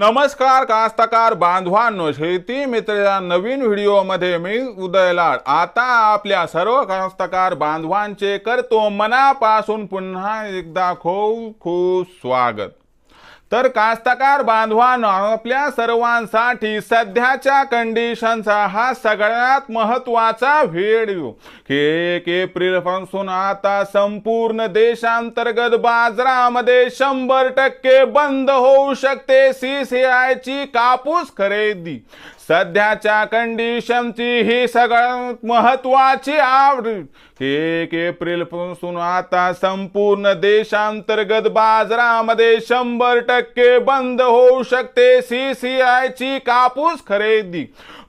नमस्कार कास्तकार बांधवांनो शेती मित्र या नवीन व्हिडिओमध्ये मी उदय लाड आता आपल्या सर्व कास्तकार बांधवांचे करतो मनापासून पुन्हा एकदा खूप खूप स्वागत. तर कास्तकार बांधवानं आपल्या सर्वांसाठी सध्याच्या कंडिशनचा हा सगळ्यात महत्त्वाचा व्हिडिओ एक एप्रिलपासून आता संपूर्ण देशांतर्गत बाजारामध्ये शंभर टक्के बंद होऊ शकते. सीसीआय ची कापूस खरेदी. सध्याच्या कंडिशनची ही सगळ्यात महत्वाची आवड. एक एप्रिलपासून आता संपूर्ण देशांतर्गत बाजारामध्ये शंभर टक्के बंद होऊ शकते सीसीआय ची कापूस खरेदी.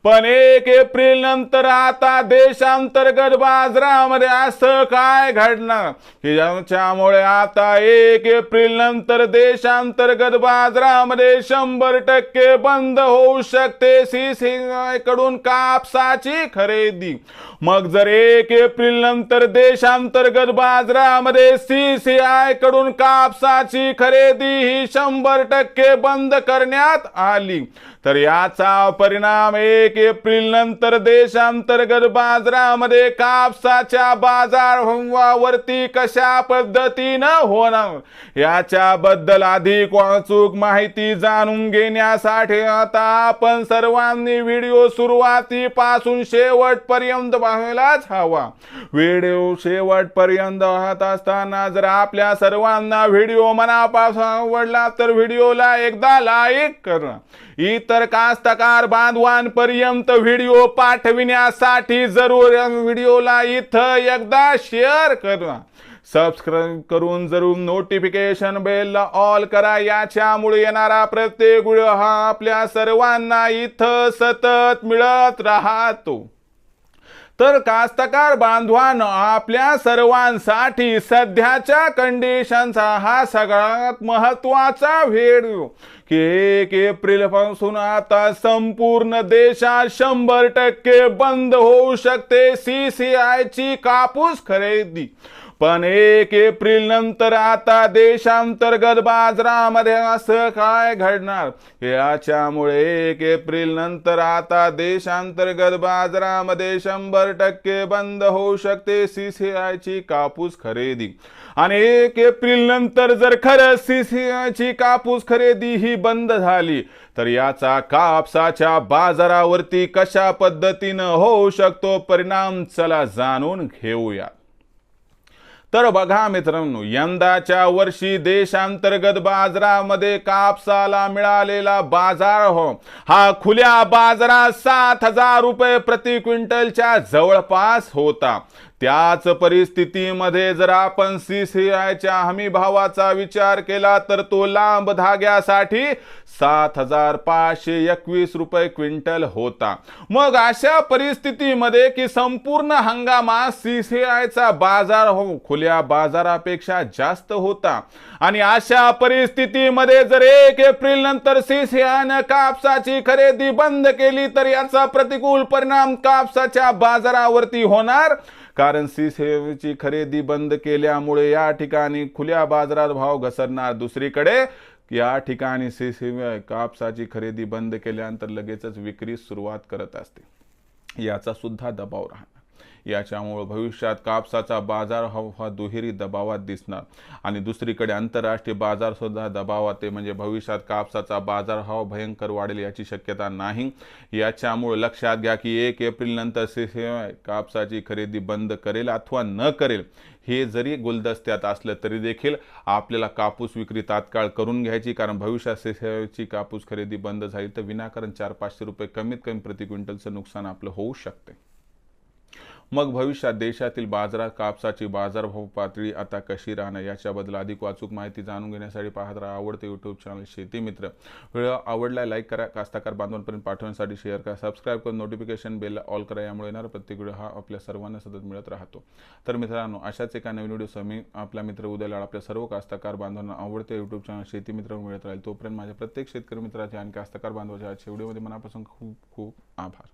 पण एक एप्रिल नंतर आता देशांतर्गत बाजारामध्ये असं काय घडणार? की ज्याच्यामुळे आता एक एप्रिल नंतर देशांतर्गत बाजारामध्ये शंभर टक्के बंद होऊ शकते सीसीआयकडून कापसाची खरेदी. मग जर एक एप्रिल नंतर देशांतर्गत बाजारामध्ये सीसीआयकडून कापसाची खरेदी ही शंभर टक्के बंद करण्यात आली तर याचा परिणाम एक एप्रिल नंतर देशांतर्गत बाजारामध्ये कापसाच्या बाजार बाजारभावावरती कशा पद्धतीनं होणार? याच्याबद्दल अधिक वाचूक माहिती जाणून घेण्यासाठी आता आपण सर्वांनी व्हिडिओ सुरुवातीपासून शेवटपर्यंत पाहायलाच हवा. व्हिडिओ शेवटपर्यंत पाहत असताना जर आपल्या सर्वांना व्हिडिओ मनापासून आवडला तर व्हिडिओला एकदा लाईक करा. इतर कास्तकार बांधवांपर्यंत व्हिडिओ पाठविण्यासाठी जरूर व्हिडिओला इथं एकदा शेअर करा. सबस्क्राईब करून जरूर नोटिफिकेशन बेलला ऑल करा. याच्यामुळे येणारा प्रत्येक व्हिडिओ हा आपल्या सर्वांना इथं सतत मिळत राहतो. तर कास्तकार बांधवानं आपल्या सर्वांसाठी सध्याच्या कंडिशनचा हा सगळ्यात महत्त्वाचा व्हिडिओ एक एप्रिलपासून आता संपूर्ण देशात शंभर टक्के बंद होऊ शकते. सी सी आय ची कापूस खरेदी. पण एक एप्रिल नंतर आता देशांतर्गत बाजारामध्ये असं काय घडणार? याच्यामुळे एक एप्रिल नंतर आता देशांतर्गत बाजारामध्ये शंभर टक्के बंद होऊ शकते सीसीआयची कापूस खरेदी. आणि एक एप्रिल नंतर जर खरंच सीसीआयची कापूस खरेदी ही बंद झाली तर याचा कापसाच्या बाजारावरती कशा पद्धतीनं होऊ शकतो परिणाम चला जाणून घेऊया तर बघा मित्रांनो यंदाच्या वर्षी देशांतर्गत बाजारामध्ये कापसाला मिळालेला बाजार हो हा खुल्या बाजारात सात हजार रुपये प्रति क्विंटलच्या जवळपास होता. त्याच परिस्थितीमध्ये जर आपण सीसीआयच्या हमी भावाचा विचार केला तर तो लांब धाग्यासाठी सात हजार पाचशे एकवीस रुपये क्विंटल होता. मग अशा परिस्थितीमध्ये की संपूर्ण हंगामात सीसीआयचा बाजार हो खुल्या बाजारापेक्षा जास्त होता. आणि अशा परिस्थितीमध्ये जर एक एप्रिल नंतर सीसीआयनं कापसाची खरेदी बंद केली तर याचा प्रतिकूल परिणाम कापसाच्या बाजारावरती होणार. कारण सी खरेदी बंद केल्यामुळे या ठिकाणी खुल्या बाजारात भाव घसरणार. दुसरीकडे या ठिकाणी सी कापसाची खरेदी बंद केल्यानंतर लगेचच विक्री सुरुवात करत असते. याचा सुद्धा दबाव राहणार. याच्यामुळे भविष्यात कापसाचा बाजार हा हा दुहेरी दबावात दिसणार. आणि दुसरीकडे आंतरराष्ट्रीय बाजार सुद्धा दबावात आहे. म्हणजे भविष्यात कापसाचा बाजार हा भयंकर वाढेल याची शक्यता नाही. याच्यामुळे लक्षात घ्या की एक एप्रिल नंतर कापसाची खरेदी बंद करेल अथवा न करेल. हे जरी गुलदस्त्यात असलं तरी देखील आपल्याला कापूस विक्री तात्काळ करून घ्यायची कारण भविष्यात ची कापूस खरेदी बंद झाली तर विनाकारण चार पाचशे रुपये कमीत कमी प्रति क्विंटलचं नुकसान आपलं होऊ शकते. मग भविष्यात देशातील बाजारात कापसाची बाजारभाव पातळी आता कशी राहणार याच्याबद्दल अधिक वाचूक माहिती जाणून घेण्यासाठी पाहत राहा आवडते यूट्यूब चॅनल शेती मित्र. व्हिडिओ आवडला लाईक करा कास्ताकार बांधवांपर्यंत पाठवण्यासाठी शेअर करा सबस्क्राईब करून नोटिफिकेशन बेलला ऑल करा यामुळे येणारा प्रत्येक व्हिडिओ हा आपल्या सर्वांना सतत मिळत राहतो. तर मित्रांनो अशाच एका नवीन व्हिडिओ मी आपला मित्र उद्याला आपल्या सर्व कास्ताकार बांधवांना आवडते यूट्यूब चॅनल शेती मित्र मिळत राहील. तोपर्यंत माझ्या प्रत्येक शेतकरी मित्राचे आणि कास्ताकार बांधवाच्या आजच्या व्हिडिओमध्ये मनापासून खूप खूप आभार.